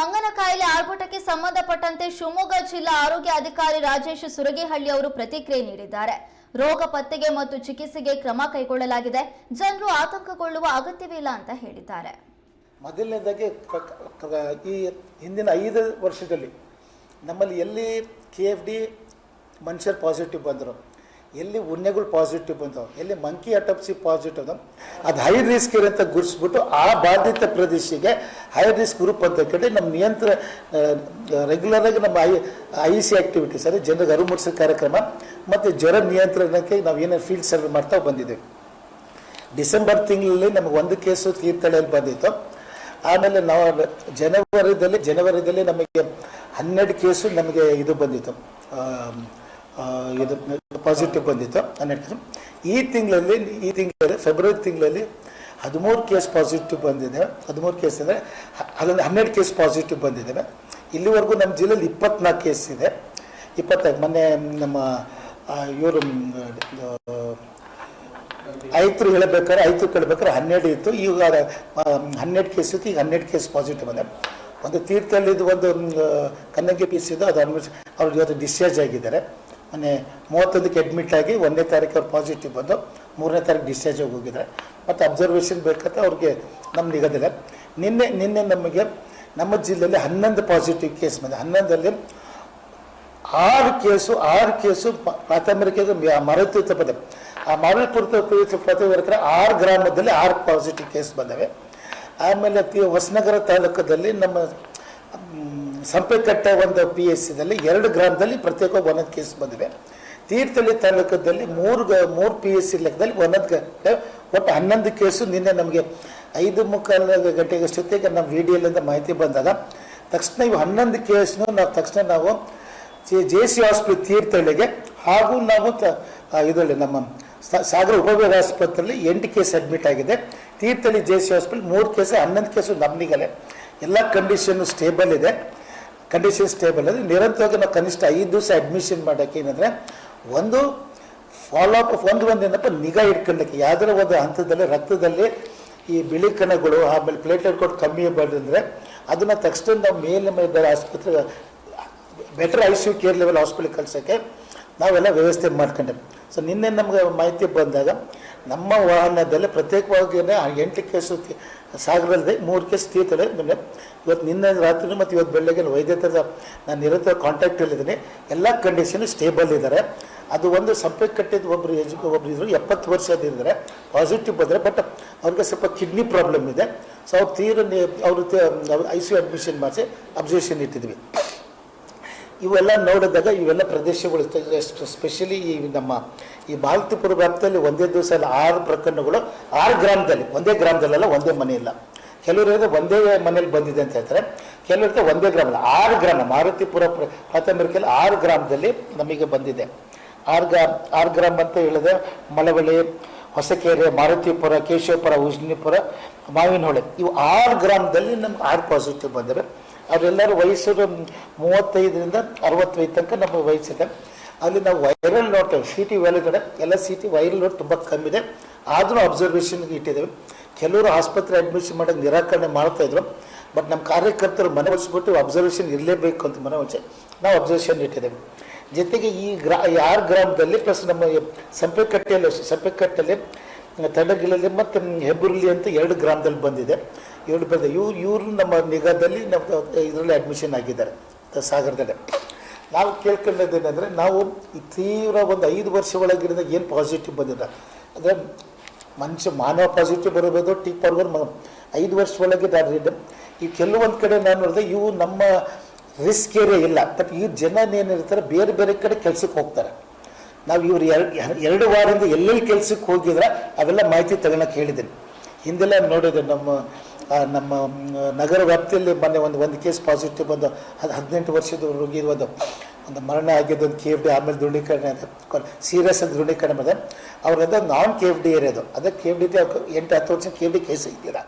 ಮಂಗನ ಕಾಯಿಲೆ ಆರ್ಭಟಕ್ಕೆ ಸಂಬಂಧಪಟ್ಟಂತೆ ಶಿವಮೊಗ್ಗ ಜಿಲ್ಲಾ ಆರೋಗ್ಯ ಅಧಿಕಾರಿ ರಾಜೇಶ್ ಸುರಗಿಹಳ್ಳಿ ಅವರು ಪ್ರತಿಕ್ರಿಯೆ ನೀಡಿದ್ದಾರೆ. ರೋಗ ಪತ್ತೆಗೆ ಮತ್ತು ಚಿಕಿತ್ಸೆಗೆ ಕ್ರಮ ಕೈಗೊಳ್ಳಲಾಗಿದೆ. ಜನರು ಆತಂಕಗೊಳ್ಳುವ ಅಗತ್ಯವಿಲ್ಲ ಅಂತ ಹೇಳಿದ್ದಾರೆ. ಮೊದಲನೇದಾಗಿ ಈ ಹಿಂದಿನ ಐದು ವರ್ಷದಲ್ಲಿ ನಮ್ಮಲ್ಲಿ ಎಲ್ಲಿ ಕೆ ಎಫ್ ಡಿ ಮನುಷ್ಯರು ಪಾಸಿಟಿವ್ ಬಂದರು ಎಲ್ಲಿ ಉಣ್ಣೆಗಳು ಪಾಸಿಟಿವ್ ಬಂದವು, ಎಲ್ಲಿ ಮಂಕಿ ಅಟಪ್ಸಿ ಪಾಸಿಟಿವ್ ಅದು ಹೈ ರಿಸ್ಕ್ ಇರೋಂಥ ಗುರುಸ್ಬಿಟ್ಟು ಆ ಬಾಧಿತ ಪ್ರದೇಶಕ್ಕೆ ಹೈ ರಿಸ್ಕ್ ಗ್ರೂಪ್ ಅಂತ ಕೇಳಿ ನಮ್ಮ ನಿಯಂತ್ರ ರೆಗ್ಯುಲರಾಗಿ ನಮ್ಮ ಐ ಐ ಸಿ ಆ್ಯಕ್ಟಿವಿಟೀಸ್ ಅಂದರೆ ಜನರಿಗೆ ಅರಿವು ಮೂಡಿಸೋ ಕಾರ್ಯಕ್ರಮ, ಮತ್ತು ಜ್ವರ ನಿಯಂತ್ರಣಕ್ಕೆ ನಾವು ಏನೇನು ಫೀಲ್ಡ್ ಸರ್ವೆ ಮಾಡ್ತಾ ಬಂದಿದ್ದೇವೆ ಡಿಸೆಂಬರ್ ತಿಂಗಳಲ್ಲಿ ನಮಗೆ ಒಂದು ಕೇಸು ತೀರ್ಥಹಳ್ಳಿಯಲ್ಲಿ ಬಂದಿತ್ತು. ಆಮೇಲೆ ನಾವು ಜನವರಿದಲ್ಲಿ ಜನವರಿದಲ್ಲಿ ನಮಗೆ ಹನ್ನೆರಡು ಕೇಸು ನಮಗೆ ಇದು ಬಂದಿತ್ತು. ಇದು ಪಾಸಿಟಿವ್ ಬಂದಿತ್ತು, ಹನ್ನೆರಡು ಈ ತಿಂಗಳಲ್ಲಿ ಈ ತಿಂಗಳಲ್ಲಿ ಫೆಬ್ರವರಿ ತಿಂಗಳಲ್ಲಿ ಹದಿಮೂರು ಕೇಸ್ ಪಾಸಿಟಿವ್ ಬಂದಿದೆ. ಹದಿಮೂರು ಕೇಸ್ ಅಂದರೆ ಅದೊಂದು ಹನ್ನೆರಡು ಕೇಸ್ ಪಾಸಿಟಿವ್ ಬಂದಿದ್ದಾವೆ. ಇಲ್ಲಿವರೆಗೂ ನಮ್ಮ ಜಿಲ್ಲೆಯಲ್ಲಿ ಇಪ್ಪತ್ನಾಲ್ಕು ಕೇಸ್ ಇದೆ. ಇಪ್ಪತ್ತೈದು ಮೊನ್ನೆ ನಮ್ಮ ಇವರು ಐತರು ಹೇಳಬೇಕಾದ್ರೆ, ಐತರು ಕೇಳಬೇಕಾದ್ರೆ ಹನ್ನೆರಡು ಇತ್ತು. ಈಗ ಹನ್ನೆರಡು ಕೇಸ್ ಇತ್ತು. ಈಗ ಹನ್ನೆರಡು ಕೇಸ್ ಪಾಸಿಟಿವ್ ಬಂದೆ ಒಂದು ತೀರ್ಥಹಳ್ಳಿದು ಒಂದು ಕನ್ನಂಗೆ ಪೀಸ್ ಇದು. ಅದು ಅಡ್ಮಿಟ್ ಅವ್ರು ಇವತ್ತು ಡಿಸ್ಚಾರ್ಜ್ ಆಗಿದ್ದಾರೆ. ಮೊನ್ನೆ ಮೂವತ್ತೊಂದಕ್ಕೆ ಅಡ್ಮಿಟ್ ಆಗಿ ಒಂದನೇ ತಾರೀಕು ಅವ್ರು ಪಾಸಿಟಿವ್ ಬಂದು ಮೂರನೇ ತಾರೀಕು ಡಿಸ್ಚಾರ್ಜ್ ಆಗಿ ಹೋಗಿದ್ದಾರೆ. ಮತ್ತು ಅಬ್ಸರ್ವೇಷನ್ ಬೇಕಂತ ಅವ್ರಿಗೆ ನಮ್ಮ ನಿಗದಿಲ್ಲ ನಿನ್ನೆ ನಿನ್ನೆ ನಮಗೆ ನಮ್ಮ ಜಿಲ್ಲೆಯಲ್ಲಿ ಹನ್ನೊಂದು ಪಾಸಿಟಿವ್ ಕೇಸ್ ಬಂದಿದೆ. ಹನ್ನೊಂದರಲ್ಲಿ ಆರು ಕೇಸು ಆರು ಕೇಸು ಪ್ರಾಥಮಿಕ ಮರತೀರ್ಥ ಪದ ಆ ಮರತೀರ್ಥ ಪ್ರತಿವರ್ಕರ ಆರು ಗ್ರಾಮದಲ್ಲಿ ಆರು ಪಾಸಿಟಿವ್ ಕೇಸ್ ಬಂದವೆ. ಆಮೇಲೆ ಹೊಸನಗರ ತಾಲೂಕದಲ್ಲಿ ನಮ್ಮ ಸಂಪೆಕಟ್ಟೆ ಒಂದು ಪಿ ಎಸ್ ಸಿದಲ್ಲಿ ಎರಡು ಗ್ರಾಮದಲ್ಲಿ ಪ್ರತ್ಯೇಕ ಒಂದೊಂದು ಕೇಸ್ ಬಂದಿವೆ ತೀರ್ಥಹಳ್ಳಿ ತಾಲೂಕದಲ್ಲಿ ಮೂರು ಮೂರು ಪಿ ಎಸ್ ಸಿ ಲೆಕ್ಕದಲ್ಲಿ ಒಂದೊಂದು ಗಂಟೆ ಒಟ್ಟು ಹನ್ನೊಂದು ಕೇಸು ನಿನ್ನೆ ನಮಗೆ ಐದು ಮುಕ್ಕಾಲು ಗಂಟೆಗಷ್ಟೊತ್ತಿಗೆ ನಮ್ಮ ವಿ ಡಿ ಎಲ್ಲಿಂದ ಮಾಹಿತಿ ಬಂದಾಗ, ತಕ್ಷಣ ಇವು ಹನ್ನೊಂದು ಕೇಸ್ನು ನಾವು ತಕ್ಷಣ ನಾವು ಜೆ ಸಿ ಹಾಸ್ಪಿಟಲ್ ತೀರ್ಥಹಳ್ಳಿಗೆ ಹಾಗೂ ನಾವು ಇದರಲ್ಲಿ ನಮ್ಮ ಸಾಗರ ಉಪವಿಭಾಗ ಆಸ್ಪತ್ರೆಯಲ್ಲಿ ಎಂಟು ಕೇಸ್ ಅಡ್ಮಿಟ್ ಆಗಿದೆ. ತೀರ್ಥಹಳ್ಳಿ ಜೆ ಸಿ ಹಾಸ್ಪಿಟಲ್ ಮೂರು ಕೇಸ್, ಹನ್ನೊಂದು ಕೇಸು ನಮ್ಮನಿಗಲೆ ಎಲ್ಲ ಕಂಡೀಷನ್ನು ಸ್ಟೇಬಲ್ ಇದೆ. ಕಂಡೀಷನ್ ಸ್ಟೇಬಲ್ ಇದೆ ನಿರಂತರವಾಗಿ ನಾವು ಕನಿಷ್ಠ ಐದು ದಿವಸ ಅಡ್ಮಿಷನ್ ಮಾಡೋಕ್ಕೆ ಏನಂದರೆ ಒಂದು ಫಾಲೋ ಅಪ್ ಒಂದು ಒಂದು ಏನಪ್ಪ, ನಿಗಾ ಇಟ್ಕೊಳ್ಳೋಕ್ಕೆ ಯಾವುದರ ಒಂದು ಹಂತದಲ್ಲಿ, ರಕ್ತದಲ್ಲಿ ಈ ಬಿಳಿ ಕಣಗಳು, ಆಮೇಲೆ ಪ್ಲೇಟ್ಲೆಟ್ ಕೊಟ್ಟು ಕಮ್ಮಿ ಬಂದರೆ ಅದನ್ನು ತಕ್ಷಣ ನಾವು ಮೇಲೆ ಮೇಲೆ ಆಸ್ಪತ್ರೆ better I C care level ಹಾಸ್ಪಿಟ್ಲಿಗೆ ಕಳ್ಸೋಕ್ಕೆ ನಾವೆಲ್ಲ ವ್ಯವಸ್ಥೆ ಮಾಡ್ಕೊಂಡೆ ಸೊ ನಿನ್ನೆ ನಮಗೆ ಮಾಹಿತಿ ಬಂದಾಗ ನಮ್ಮ ವಾಹನದಲ್ಲಿ ಪ್ರತ್ಯೇಕವಾಗಿ ಎಂಟು ಕೇಸು ಸಾಗರದಲ್ಲಿ ಮೂರು ಕೇಸ್ ತೀರ್ಥಳೆ ಮೊನ್ನೆ ಇವತ್ತು ನಿನ್ನೆ ರಾತ್ರಿ ಮತ್ತು ಇವತ್ತು ಬೆಳಗ್ಗೆ ವೈದ್ಯರ ನಾನು ನಿರಂತರ ಕಾಂಟ್ಯಾಕ್ಟಲ್ಲಿದ್ದೀನಿ ಎಲ್ಲ ಕಂಡೀಷನ್ ಸ್ಟೇಬಲ್ ಇದ್ದಾರೆ. ಅದು ಒಂದು ಸಂಪರ್ಕ ಕಟ್ಟಿದ ಒಬ್ಬರು ಎಜು ಒಬ್ಬರು ಇದ್ರು. ಎಪ್ಪತ್ತು ವರ್ಷದಿದ್ದಾರೆ ಪಾಸಿಟಿವ್ ಬಂದರೆ ಬಟ್ ಅವ್ರಿಗೆ ಸ್ವಲ್ಪ ಕಿಡ್ನಿ ಪ್ರಾಬ್ಲಮ್ ಇದೆ. ಸೊ ಅವ್ರು ತೀರ ಅವರು ಐ ಸಿ ಯು ಅಡ್ಮಿಷನ್ ಮಾಡಿಸಿ ಅಬ್ಸರ್ವೇಷನ್ ಇಟ್ಟಿದ್ವಿ. ಇವೆಲ್ಲ ನೋಡಿದಾಗ ಇವೆಲ್ಲ ಪ್ರದೇಶಗಳು ಸ್ಪೆಷಲಿ ಈ ನಮ್ಮ ಈ ಬಾಲ್ತಿಪುರ ವ್ಯಾಪ್ತಿಯಲ್ಲಿ ಒಂದೇ ದಿವಸ ಅಲ್ಲಿ ಆರು ಪ್ರಕರಣಗಳು ಆರು ಗ್ರಾಮದಲ್ಲಿ, ಒಂದೇ ಗ್ರಾಮದಲ್ಲೆಲ್ಲ ಒಂದೇ ಮನೆ ಇಲ್ಲ. ಕೆಲವರು ಹೇಳಿದ್ರೆ ಒಂದೇ ಮನೇಲಿ ಬಂದಿದೆ ಅಂತ ಹೇಳ್ತಾರೆ. ಕೆಲವರು ಹೇಳ್ತಾರೆ ಒಂದೇ ಗ್ರಾಮ ಆರು ಗ್ರಾಮ, ಮಾರುತಿಪುರ ಪ್ರ- ಪ್ರಾಥಮಿಕಲ್ಲಿ ಆರು ಗ್ರಾಮದಲ್ಲಿ ನಮಗೆ ಬಂದಿದೆ. ಆರು ಗ್ರಾಮ ಆರು ಗ್ರಾಮ ಅಂತ ಹೇಳಿದ್ರೆ ಮಳವಳ್ಳಿ, ಹೊಸಕೆರೆ, ಮಾರುತಿಪುರ, ಕೇಶವಪುರ, ಉಜ್ನಿಪುರ, ಮಾವಿನಹೊಳೆ, ಇವು ಆರು ಗ್ರಾಮದಲ್ಲಿ ನಮ್ಗೆ ಆರು ಪಾಸಿಟಿವ್ ಬಂದಿವೆ. ಅವರೆಲ್ಲರೂ ವಯಸ್ಸು ಮೂವತ್ತೈದರಿಂದ ಅರವತ್ತೈದು ತನಕ ನಮ್ಮ ವಯಸ್ಸಿದೆ. ಅಲ್ಲಿ ನಾವು ವೈರಲ್ ನೋಟ್ ಸಿ ಟಿ ಒಳಗಡೆ ಎಲ್ಲ ಸಿ ಟಿ ವೈರಲ್ ನೋಟ್ ತುಂಬ ಕಮ್ಮಿ ಇದೆ. ಆದರೂ ಅಬ್ಸರ್ವೇಷನ್ಗೆ ಇಟ್ಟಿದ್ದೇವೆ. ಕೆಲವರು ಆಸ್ಪತ್ರೆ ಅಡ್ಮಿಷನ್ ಮಾಡೋಕ್ಕೆ ನಿರಾಕರಣೆ ಮಾಡ್ತಾಯಿದ್ರು ಬಟ್ ನಮ್ಮ ಕಾರ್ಯಕರ್ತರು ಮನೆ ಹೊಲಿಸ್ಬಿಟ್ಟು ಅಬ್ಸರ್ವೇಷನ್ ಇರಲೇಬೇಕು ಅಂತ ಮನೆ ಹೊಲಿಸಿ ನಾವು ಅಬ್ಸರ್ವೇಷನ್ ಇಟ್ಟಿದ್ದೇವೆ. ಜೊತೆಗೆ ಈ ಗ್ರಾ ಯಾರ ಗ್ರಾಮದಲ್ಲಿ ಪ್ಲಸ್ ನಮ್ಮ ಸಂಪೆಕಟ್ಟೆಯಲ್ಲಿ ಸಂಪೆಕಟ್ಟೆಯಲ್ಲಿ ತಡಗಿಲಲ್ಲಿ ಮತ್ತು ಹೆಬ್ಬುರ್ಲಿ ಅಂತ ಎರಡು ಗ್ರಾಮದಲ್ಲಿ ಬಂದಿದೆ. ಎರಡು ಬಂದ ಇವ್ರು ಇವರು ನಮ್ಮ ನಿಗಾದಲ್ಲಿ ನಮ್ಮ ಇದರಲ್ಲಿ ಅಡ್ಮಿಷನ್ ಆಗಿದ್ದಾರೆ. ಸಾಗರದಲ್ಲಿ. ನಾವು ಕೇಳ್ಕೊಂಡದ್ದೇನೆಂದರೆ ನಾವು ಈ ತೀವ್ರ ಒಂದು ಐದು ವರ್ಷ ಒಳಗಿರಿಂದ ಏನು ಪಾಸಿಟಿವ್ ಬಂದಿಲ್ಲ. ಅಂದರೆ ಮನುಷ್ಯ ಮಾನವ ಪಾಸಿಟಿವ್ ಬರಬಹುದು ಟೀ ಪರ್ವರ್ ಐದು ವರ್ಷ ಒಳಗೆ ದಾರಿದ್ದೆ ಈ ಕೆಲವೊಂದು ಕಡೆ ನಾನು ನೋಡಿದೆ ಇವು ನಮ್ಮ ರಿಸ್ಕ್ ಏರಿಯಾ ಇಲ್ಲ. ಬಟ್ ಈ ಜನ ಏನಿರ್ತಾರೆ, ಬೇರೆ ಬೇರೆ ಕಡೆ ಕೆಲಸಕ್ಕೆ ಹೋಗ್ತಾರೆ. ನಾವು ಇವ್ರು ಎರಡು ಎರಡು ವಾರದಿಂದ ಎಲ್ಲೆಲ್ಲಿ ಕೆಲಸಕ್ಕೆ ಹೋಗಿದ್ರೆ, ಅವೆಲ್ಲ ಮಾಹಿತಿ ತಗೊಳಕ್ಕೆ ಹೇಳಿದ್ದೀನಿ. ಹಿಂದೆಲ್ಲ ನೋಡಿದೆ ನಮ್ಮ ನಮ್ಮ ನಗರ ವ್ಯಾಪ್ತಿಯಲ್ಲಿ ಮೊನ್ನೆ ಒಂದು ಒಂದು ಕೇಸ್ ಪಾಸಿಟಿವ್ ಬಂದು ಅದು ಹದಿನೆಂಟು ವರ್ಷದ ರೋಗಿ ಒಂದು ಒಂದು ಮರಣ ಆಗಿದ್ದು ಒಂದು ಕೆ ಎಫ್ ಡಿ ಆಮೇಲೆ ದೃಢೀಕರಣ ಸೀರಿಯಸ್ ಅಂತ ದೃಢೀಕರಣ ಬಂದ. ಅವ್ರದ್ದು ನಾನ್ ಕೆ ಎಫ್ ಡಿ ಏರಿಯಾದು. ಅದಕ್ಕೆ ಕೆ ಎಫ್ ಡಿ ಎಂಟು, ಹತ್ತು ವರ್ಷ ಕೆ ಎಫ್ ಡಿ ಕೇಸ್ ಇದ್ದೀರಾ?